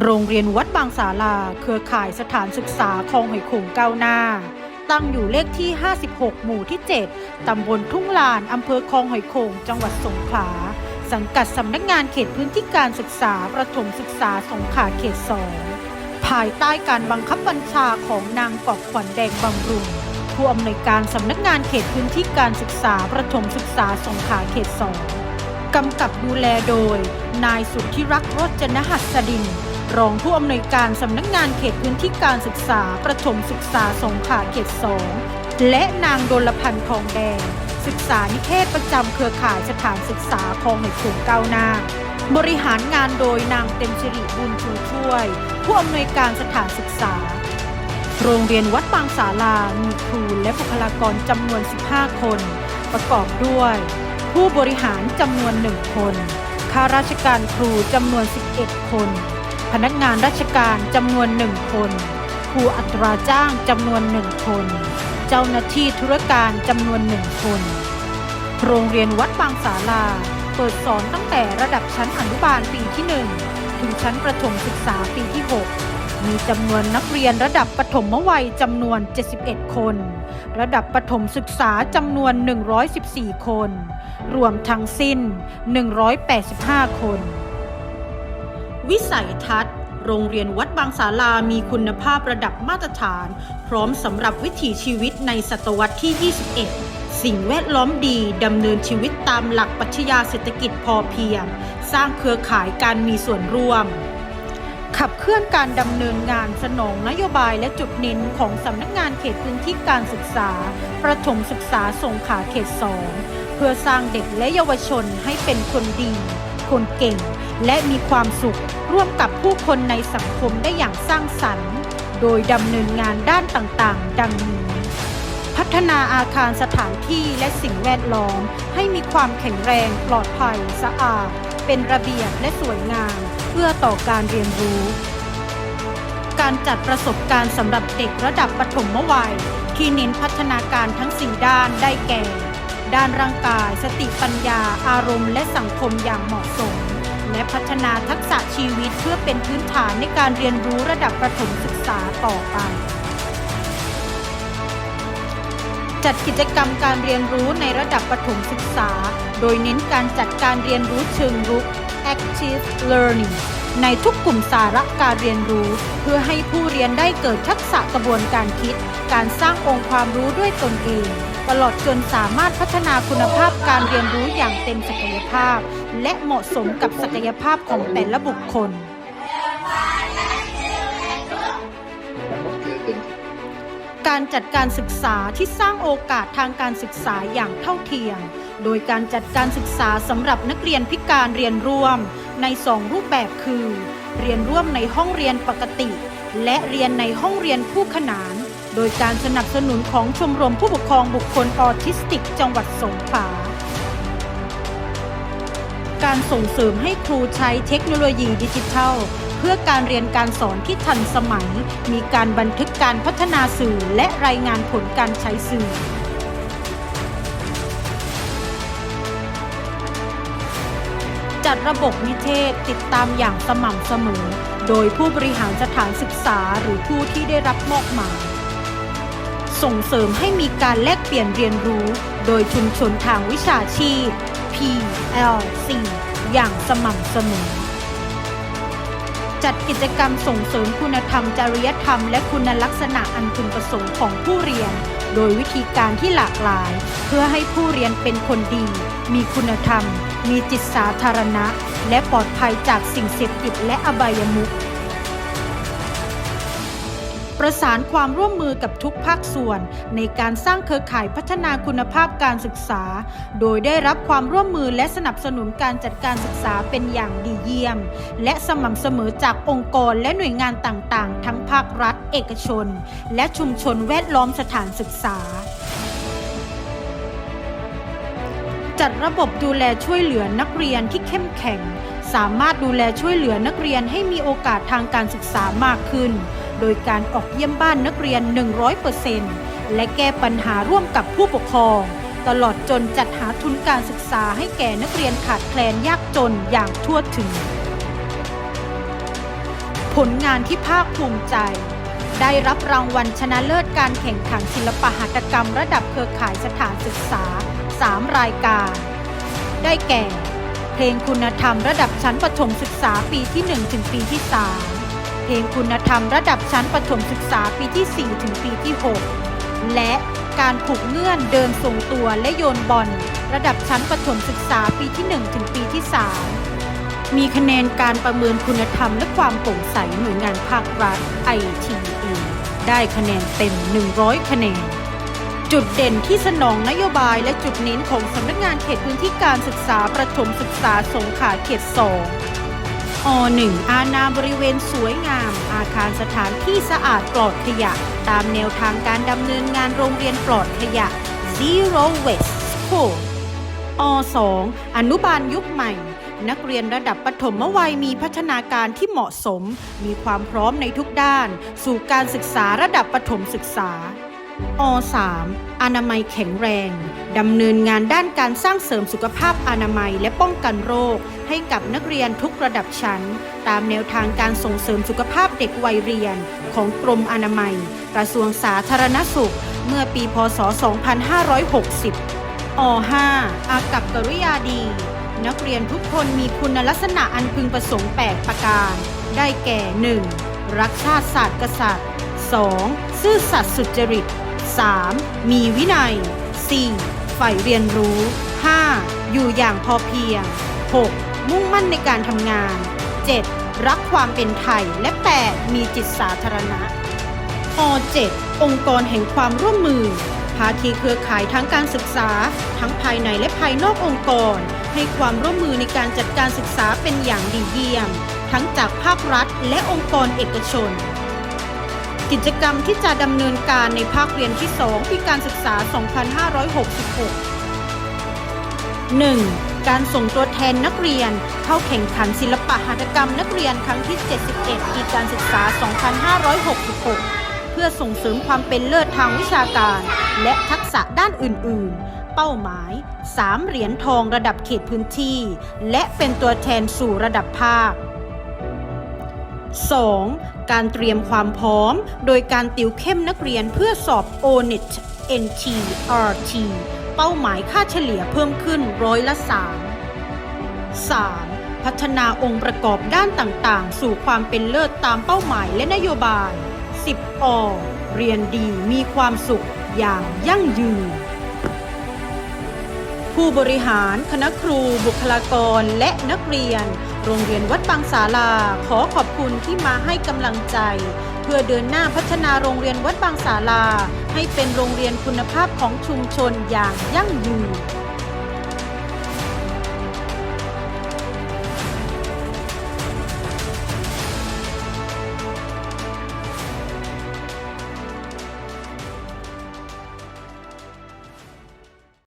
โรงเรียนวัดบางสาลา เครือข่ายสถานศึกษาคลองหอยโขงก้าวหน้า ตั้งอยู่เลขที่ 56 หมู่ที่ 7 ตำบลทุ่งลาน อำเภอคลองหอยโขงจังหวัดสงขลา สังกัดสำนักงานเขตพื้นที่การศึกษาประถมศึกษาสงขลาเขต 2 ภายใต้การบังคับบัญชาของนางกอบขวัญแดงบำรุงผู้อำนวยการสำนักงานเขตพื้นที่การศึกษาประถมศึกษาสงขลาเขต 2 กำกับดูแลโดย นายสุทธิรักษ์รจนหัสดิน รองผู้อำนวยการสำนักงานเขตพื้นที่การศึกษา ประถมศึกษาสงขลาเขต2และนางดลพันธ์ทองแดง ศึกษานิเทศประจำเครือข่ายสถานศึกษาคลองหอยโขงก้าวหน้า บริหารงานโดยนางเต็มสิริบุญชูช่วย ผู้อำนวยการสถานศึกษา โรงเรียนวัดบางสาลา มีครูและบุคลากรจำนวน 15 คน ประกอบด้วย ผู้บริหารจำนวน 1 คนข้าราชการครูจำนวน 11 คน พนักงานราชการจำนวน1คนครูอัตราจ้างจำนวน1คน เจ้าหน้าที่ธุรการจำนวน1คน โรงเรียนวัดบางสาลา เปิดสอนตั้งแต่ระดับชั้นอนุบาลปีที่1ถึงชั้นประถมศึกษาปีที่ 6 มีจำนวนนักเรียนระดับปฐมวัยจำนวน 71 คน ระดับประถมศึกษาจำนวน 114 คน รวมทั้งสิ้น 185 คน วิสัยทัศน์ โรงเรียนวัดบางสาลามีคุณภาพระดับมาตรฐาน พร้อมสำหรับวิถีชีวิตในศตวรรษที่ 21 สิ่งแวดล้อมดีดำเนินชีวิตตามหลักปรัชญาเศรษฐกิจพอเพียง สร้างเครือข่ายการมีส่วนร่วม ขับเคลื่อนการดำเนินงานสนองนโยบายและจุดเน้นของสำนักงานเขตพื้นที่การศึกษา ประถมศึกษาสงขลาเขต 2 เพื่อสร้างเด็กและเยาวชนให้เป็นคนดี คนเก่ง และมีความสุขร่วมกับผู้คนในสังคมได้อย่างสร้างสรรค์ โดยดำเนินงานด้านต่างๆ ดังนี้ พัฒนาอาคารสถานที่และสิ่งแวดล้อม ให้มีความแข็งแรงปลอดภัย สะอาด เป็นระเบียบและสวยงาม เพื่อต่อการเรียนรู้ การจัดประสบการณ์สำหรับเด็กระดับปฐมวัย ที่เน้นพัฒนาการทั้งสี่ด้านได้แก่ ด้านร่างกาย สติปัญญา อารมณ์และสังคมอย่างเหมาะสม และพัฒนาทักษะชีวิตเพื่อเป็นพื้นฐานในการเรียนรู้ระดับประถมศึกษาต่อไป จัดกิจกรรมการเรียนรู้ในระดับประถมศึกษา โดยเน้นการจัดการเรียนรู้เชิงรุก active learning ในทุกกลุ่มสาระการเรียนรู้ เพื่อให้ผู้เรียนได้เกิดทักษะกระบวนการคิด การสร้างองค์ความรู้ด้วยตนเอง ตลอดจนสามารถพัฒนาคุณภาพการเรียนรู้อย่างเต็มศักยภาพ และเหมาะสมกับศักยภาพของแต่ละบุคคล การจัดการศึกษาที่สร้างโอกาสทางการศึกษาอย่างเท่าเทียม โดยการจัดการศึกษาสำหรับนักเรียนพิการเรียนร่วม ใน2รูปแบบคือ เรียนร่วมในห้องเรียนปกติ และเรียนในห้องเรียนคู่ขนาน โดยการสนับสนุนของชมรมผู้ปกครองบุคคลออทิสติก จังหวัดสงขลา การส่งเสริมให้ครูใช้เทคโนโลยีดิจิทัล เพื่อการเรียนการสอนที่ทันสมัย มีการบันทึกการพัฒนาสื่อและรายงานผลการใช้สื่อจัดระบบนิเทศติดตามอย่างสม่ำเสมอ โดยผู้บริหารสถานศึกษาหรือผู้ที่ได้รับมอบหมาย ส่งเสริมให้มีการแลกเปลี่ยนเรียนรู้ โดยชุมชนทางวิชาชีพ PLC อย่างสม่ำเสมอ จัดกิจกรรมส่งเสริมคุณธรรมจริยธรรม และคุณลักษณะอันพึงประสงค์ของผู้เรียน โดยวิธีการที่หลากหลาย เพื่อให้ผู้เรียนเป็นคนดี มีคุณธรรม มีจิตสาธารณะ และปลอดภัยจากสิ่งเสพติดและอบายมุข ประสานความร่วมมือกับทุกภาคส่วน ในการสร้างเครือข่ายพัฒนาคุณภาพการศึกษา โดยได้รับความร่วมมือและสนับสนุนการจัดการศึกษาเป็นอย่างดีเยี่ยม และสม่ำเสมอจากองค์กรและหน่วยงานต่างๆ ทั้งภาครัฐ เอกชน และชุมชนแวดล้อมสถานศึกษาจัดระบบดูแลช่วยเหลือนักเรียนที่เข้มแข็ง สามารถดูแลช่วยเหลือนักเรียนให้มีโอกาสทางการศึกษามากขึ้น โดยการออกเยี่ยมบ้านนักเรียน 100%และแก้ปัญหาร่วมกับผู้ปกครอง ตลอดจนจัดหาทุนการศึกษาให้แก่นักเรียนขาดแคลนยากจนอย่างทั่วถึง ผลงานที่ภาคภูมิใจ ได้รับรางวัลชนะเลิศการแข่งขันศิลปหัตถกรรมระดับเครือข่ายสถานศึกษา 3 รายการ ได้แก่ เพลงคุณธรรมระดับชั้นประถมศึกษาปีที่ 1 ถึงปีที่ 3 ลงคุณธรรมระดับชั้นประถมศึกษาปีที่ 4 ถึงปีที่ 6 และการผูกเงื่อนเดินทรงตัวและโยนบอลระดับชั้นประถมศึกษาปีที่ 1 ถึงปีที่ 3 มีคะแนนการประเมินคุณธรรมและความโปร่งใสหน่วยงานภาครัฐ ITA ได้คะแนนเต็ม 100 คะแนน จุดเด่นที่สนองนโยบายและจุดเน้นของสำนักงานเขตพื้นที่การศึกษาประถมศึกษาสงขลาเขต 2 อ1อาณาบริเวณสวยงาม อาคารสถานที่สะอาดปลอดขยะ ตามแนวทางการดำเนินงานโรงเรียนปลอดขยะ Zero Waste School อ2อนุบาลยุคใหม่ นักเรียนระดับปฐมวัยมีพัฒนาการที่เหมาะสม มีความพร้อมในทุกด้าน สู่การศึกษาระดับปฐมศึกษา อ 3. อนามัยแข็งแรง ดำเนินงานด้านการสร้างเสริมสุขภาพอนามัยและป้องกันโรค ให้กับนักเรียนทุกระดับชั้น ตามแนวทางการส่งเสริมสุขภาพเด็กวัยเรียน ของกรมอนามัย กระทรวงสาธารณสุข เมื่อปีพศ 2560อ 5. อากับกริยาดี นักเรียนทุกคนมีคุณลักษณะอันพึงประสงค์ 8 ประการ ได้แก่ 1. รักชาติศาสตร์กษัตริย์ 2. ซื่อสัตย์สุจริต 3. มีวินัย 4. ใฝ่เรียนรู้ 5. อยู่อย่างพอเพียง 6. มุ่งมั่นในการทำงาน 7. รักความเป็นไทย และ 8. มีจิตสาธารณะอ7องค์กรแห่งความร่วมมือ ภาคีเครือข่ายทั้งการศึกษา ทั้งภายในและภายนอกองค์กร ให้ความร่วมมือในการจัดการศึกษาเป็นอย่างดีเยี่ยม ทั้งจากภาครัฐและองค์กรเอกชน กิจกรรมที่จะดำเนินการในภาคเรียนที่ 2 ปีการศึกษา 2566 1. การส่งตัวแทนนักเรียน เข้าแข่งขันศิลปะหัตถกรรมนักเรียนครั้งที่ 71 ปีการศึกษา 2566 เพื่อส่งเสริมความเป็นเลิศทางวิชาการ และทักษะด้านอื่น ๆเป้าหมาย 3 เหรียญทองระดับเขตพื้นที่ และเป็นตัวแทนสู่ระดับภาค 2. การเตรียมความพร้อม โดยการติวเข้มนักเรียนเพื่อสอบ ONET NT RT เป้าหมายค่าเฉลี่ยเพิ่มขึ้นร้อยละ 3 3. พัฒนาองค์ประกอบด้านต่างๆ สู่ความเป็นเลิศตามเป้าหมายและนโยบาย 10อเรียนดีมีความสุขอย่างยั่งยืน ผู้บริหารคณะครู บุคลากรและนักเรียน โรงเรียนวัดบางศาลา ขอขอบคุณที่มาให้กำลังใจ เพื่อเดินหน้าพัฒนาโรงเรียนวัดบางศาลา ให้เป็นโรงเรียนคุณภาพของชุมชนอย่างยั่งยืน